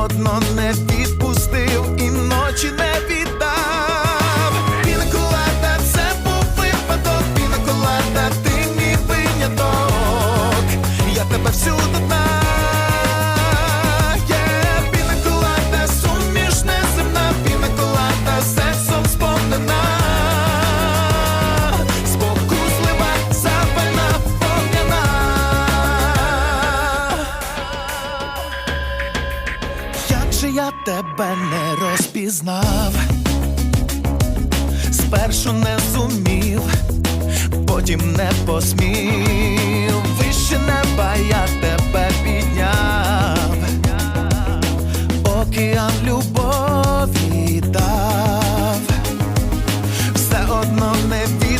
одно не відпустив Перше я тебе не розпізнав, спершу не зумів, потім не посмів, вище неба я тебе підняв, океан любові дав, все одно не від.